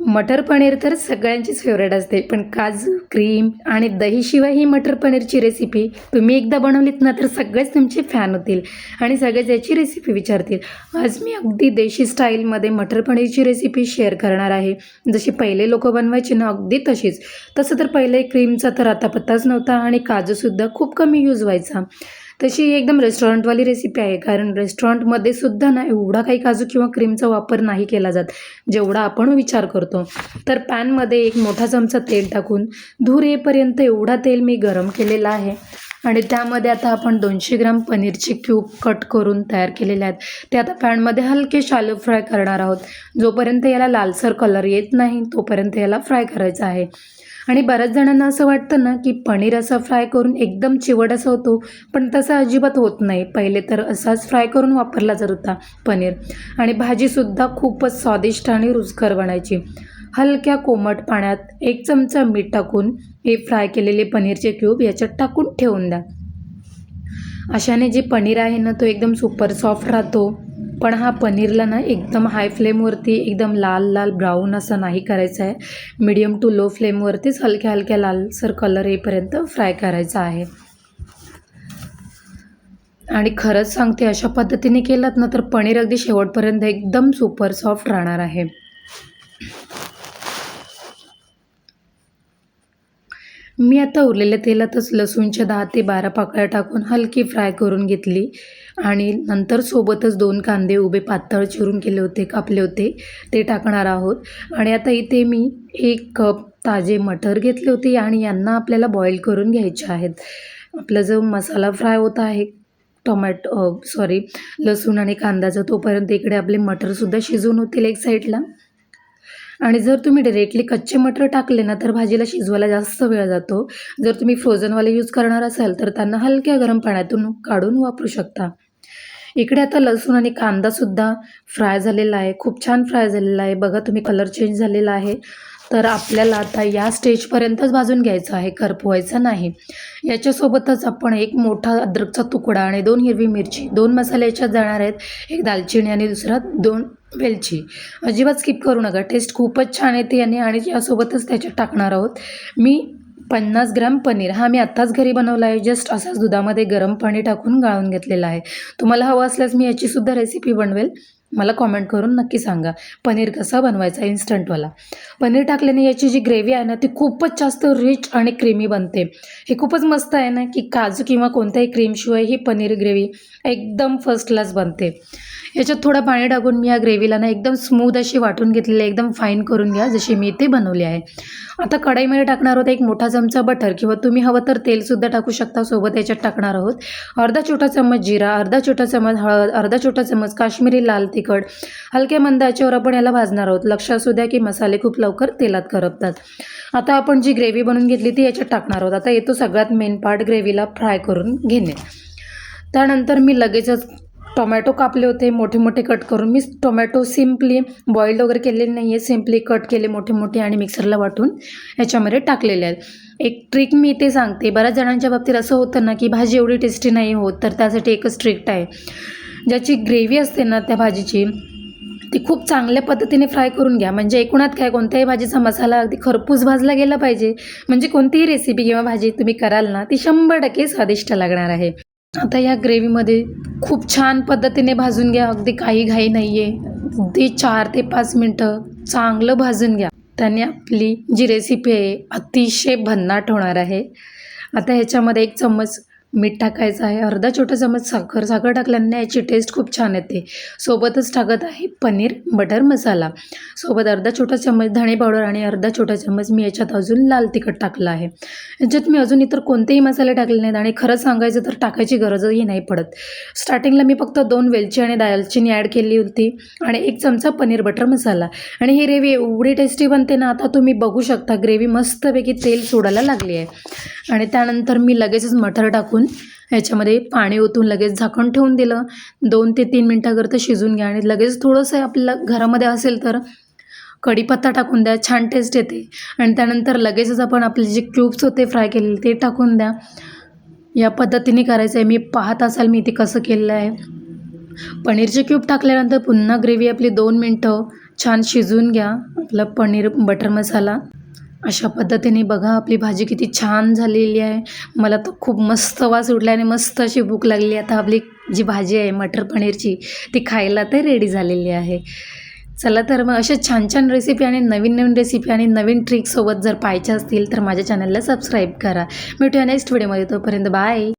मटर पनीर तर सगळ्यांचीच फेवरेट असते. पण काजू क्रीम आणि दहीशिवाय ही मटर पनीरची रेसिपी तुम्ही एकदा बनवलीत ना तर सगळेच तुमचे फॅन होतील आणि सगळेच याची रेसिपी विचारतील. आज मी अगदी देशी स्टाईलमध्ये मटर पनीरची रेसिपी शेअर करणार आहे. जशी पहिले लोक बनवायची ना अगदी तशीच. तसं तर पहिले क्रीमचा तर आता पत्ताच नव्हता आणि काजूसुद्धा खूप कमी यूज व्हायचा. तशी ही एकदम रेस्टॉरंटवाली रेसिपी आहे. कारण रेस्टॉरंटमध्ये सुद्धा ना एवढा काही काजू किंवा क्रीमचा वापर नाही केला जात जेवढा आपण विचार करतो. तर पॅनमध्ये एक मोठा चमचा तेल टाकून धूर येईपर्यंत एवढा तेल मी गरम केलेला आहे. आणि त्यामध्ये आता आपण दोनशे ग्राम पनीरचे क्यूब कट करून तयार केलेले आहेत. ते आता पॅनमध्ये हलके शालो फ्राय करणार आहोत. जोपर्यंत याला लालसर कलर येत नाही तोपर्यंत याला फ्राय करायचा आहे. आणि बऱ्याच जणांना असं वाटतं ना की पनीर असं फ्राय करून एकदम चिवट असं होतो पण तसं अजिबात होत नाही. पहिले तर असाच फ्राय करून वापरला जात होता पनीर. आणि भाजीसुद्धा खूपच स्वादिष्ट आणि रुचकर बनायची. हलक्या कोमट पाण्यात एक चमचा मीठ टाकून हे फ्राय केलेले पनीरचे क्यूब याच्यात टाकून ठेवून द्या. अशाने जे पनीर आहे ना तो एकदम सुपर सॉफ्ट राहतो. पण हा पनीरला ना एकदम हाय फ्लेमवरती एकदम लाल लाल ब्राऊन असं नाही करायचं आहे. मीडियम टू लो फ्लेमवरतीच हलक्या हलक्या लालसर कलर येईपर्यंत फ्राय करायचा आहे. आणि खरंच सांगते अशा पद्धतीने केलात ना तर पनीर अगदी शेवटपर्यंत एकदम सुपर सॉफ्ट राहणार आहे. मी आता उरलेल्या तेलातच लसूणच्या दहा ते बारा पाकळ्या टाकून हलकी फ्राय करून घेतली आणि नंतर सोबतच दोन कांदे उभे पातळ चिरून केले होते कापले होते. ते टाकणार आहोत. आणि आता इथे मी एक कप ताजे मटर घेतले होते आणि यांना आपल्याला बॉईल करून घ्यायचे आहेत. आपला जो मसाला फ्राय होत आहे टोमॅटो सॉरी लसूण आणि कांद्याचा तोपर्यंत इकडे आपले मटरसुद्धा शिजून होतील एक साईडला आणि जर तुम्ही डिरेक्टली कच्चे मटर टाकले ना तर भाजीला शिजवायला जास्त वेळ जातो. जर तुम्ही फ्रोझनवाले यूज करणार असाल तर त्यांना हलक्या गरम पाण्यातून काढून वापरू शकता. इकडे आता लसूण आणि कांदासुद्धा फ्राय झालेला आहे. खूप छान फ्राय झालेला आहे. बघा तुम्ही कलर चेंज झालेला आहे. तर आपल्याला आता या स्टेजपर्यंतच भाजून घ्यायचं आहे. करपवायचं नाही. याच्यासोबतच आपण एक मोठा अद्रकचा तुकडा आणि दोन हिरवी मिरची दोन मसाले याच्यात जाणार आहेत. एक दालचिनी आणि दुसरा दोन वेलची. अजिबात स्किप करू नका. टेस्ट खूपच छान येते याने आणि यासोबतच त्याच्यात टाकणार आहोत. मी पन्नास ग्रॅम पनीर. हा मी आत्ताच घरी बनवला आहे. जस्ट असाच दुधामध्ये गरम पाणी टाकून गाळून घेतलेला आहे. तुम्हाला हवं असल्यास मी याचीसुद्धा रेसिपी बनवेल. मला कॉमेंट करून नक्की सांगा. पनीर कसा बनवायचा इन्स्टंटवाला? पनीर टाकल्याने याची जी ग्रेव्ही आहे ना ती खूपच जास्त रिच आणि क्रीमी बनते. हे खूपच मस्त आहे ना की काजू किंवा कोणत्याही क्रीमशिवाय ही पनीर ग्रेव्ही एकदम फर्स्ट क्लास बनते. याच्यात थोडं पाणी टाकून मी या ग्रेव्हीला ना एकदम स्मूथ अशी वाटून घेतलेली आहे एकदम फाईन करून घ्या जशी मी इथे बनवली आहे. आता कढईमध्ये टाकणार आहोत एक मोठा चमचा बटर किंवा तुम्ही हवं तर तेलसुद्धा टाकू शकता सोबत याच्यात टाकणार आहोत अर्धा छोटा चम्मच जिरा अर्धा छोटा चम्मच हळद अर्धा छोटा चम्मच काश्मीरी लाल तिखट. हलक्या मंद आचेवर आपण याला भाजणार आहोत. लक्ष असू द्या की मसाले खूप लवकर तेलात करपतात. आता आपण जी ग्रेव्ही बनवून घेतली ती याच्यात टाकणार आहोत. आता येतो सगळ्यात मेन पार्ट ग्रेव्हीला फ्राय करून घेणे. त्यानंतर मी लगेचच टोमॅटो कापले होते. मोठे मोठे कट करून मी टोमॅटो सिम्पली बॉईल्ड वगैरे केलेले नाही आहे सिम्पली कट केले मोठे मोठे आणि मिक्सरला वाटून याच्यामध्ये टाकलेले आहेत. एक ट्रिक मी इथे सांगते. बऱ्याच जणांच्या बाबतीत असं होतं ना की भाजी एवढी टेस्टी नाही होत तर त्यासाठी एकच ट्रिक आहे. ज्याची ग्रेव्ही असते ना त्या भाजीची ती खूप चांगल्या पद्धतीने फ्राय करून घ्या. म्हणजे एकूणात काय कोणत्याही भाजीचा मसाला अगदी खरपूस भाजला गेला पाहिजे. म्हणजे कोणतीही रेसिपी किंवा भाजी तुम्ही कराल ना ती शंभर टक्के स्वादिष्ट लागणार आहे. आता या ग्रेव्हीमध्ये खूप छान पद्धतीने भाजून घ्या. अगदी काही घाई नाही आहे अगदी चार ते पाच मिनटं चांगलं भाजून घ्या. त्याने आपली जी रेसिपी आहे अतिशय भन्नाट होणार आहे. आता ह्याच्यामध्ये एक चम्मच मीठ टाकायचं आहे. अर्धा छोटा चमच साखर. साखर टाकल्याने याची टेस्ट खूप छान येते. सोबतच टाकत आहे पनीर बटर मसाला. सोबत अर्धा छोटा चमच धणे पावडर आणि अर्धा छोटा चम्मच मी याच्यात अजून लाल तिखट टाकलं आहे. याच्यात मी अजून इतर कोणतेही मसाले टाकले नाहीत आणि खरंच सांगायचं तर टाकायची गरजही नाही पडत. स्टार्टिंगला मी फक्त दोन वेलची आणि दालचिनी ॲड केली होती आणि एक चमचा पनीर बटर मसाला. आणि ही ग्रेव्ही एवढी टेस्टी बनते ना आता तुम्ही बघू शकता. ग्रेव्ही मस्तपैकी तेल सोडायला लागली आहे. आणि त्यानंतर मी लगेचच मटर टाकून ह्याच्यामध्ये पाणी ओतून लगेच झाकण ठेवून दिलं. दोन ते तीन मिनटाकरता शिजून घ्या आणि लगेच थोडंसं आपल्याला घरामध्ये असेल तर कढीपत्ता टाकून द्या छान टेस्ट येते. आणि त्यानंतर लगेचच आपण आपले जे क्यूब्स होते फ्राय केलेले ते टाकून द्या. या पद्धतीने करायचं आहे. मी पाहत असाल मी ते कसं केलेलं आहे. पनीरचे क्यूब टाकल्यानंतर पुन्हा ग्रेव्ही आपली दोन मिनटं छान शिजून घ्या. आपला पनीर बटर मसाला अशा पद्धतीने बघा आपली भाजी किती छान झालेली आहे. मला तर खूप मस्त वास उठला आणि मस्त अशी भूक लागली. आता आपली जी भाजी आहे मटर पनीरची ती खायला तर रेडी झालेली आहे. चला तर मग अशा छान छान रेसिपी आणि नवीन नवीन रेसिपी आणि नवीन ट्रिकसोबत जर पाहायच्या असतील तर माझ्या चॅनलला सबस्क्राईब करा. भेटूया नेक्स्ट व्हिडिओमध्ये तोपर्यंत बाय